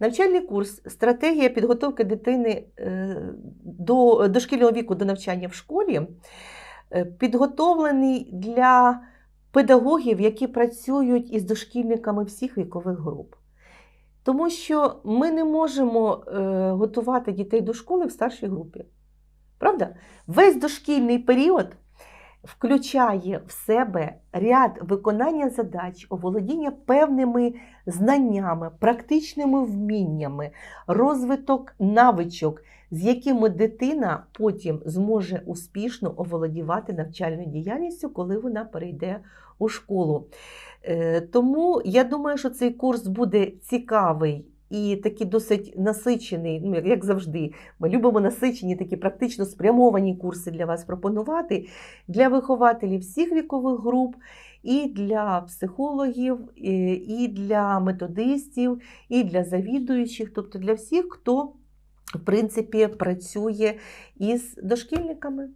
Навчальний курс Стратегія підготовки дитини е, до дошкільного віку до навчання в школі е, підготовлений для педагогів, які працюють із дошкільниками всіх вікових груп. Тому що ми не можемо е, готувати дітей до школи в старшій групі. Правда? Весь дошкільний період включає в себе ряд виконання задач, оволодіння певними знаннями, практичними вміннями, розвиток навичок, з якими дитина потім зможе успішно оволодівати навчальною діяльністю, коли вона перейде у школу. Е, Тому я думаю, що цей курс буде цікавий. І такий досить насичений, ну як- завжди, ми любимо насичені, такі практично спрямовані курси для вас пропонувати для вихователів всіх вікових груп, і для психологів, і для методистів, і для завідуючих, тобто для всіх, хто в принципі працює із дошкільниками.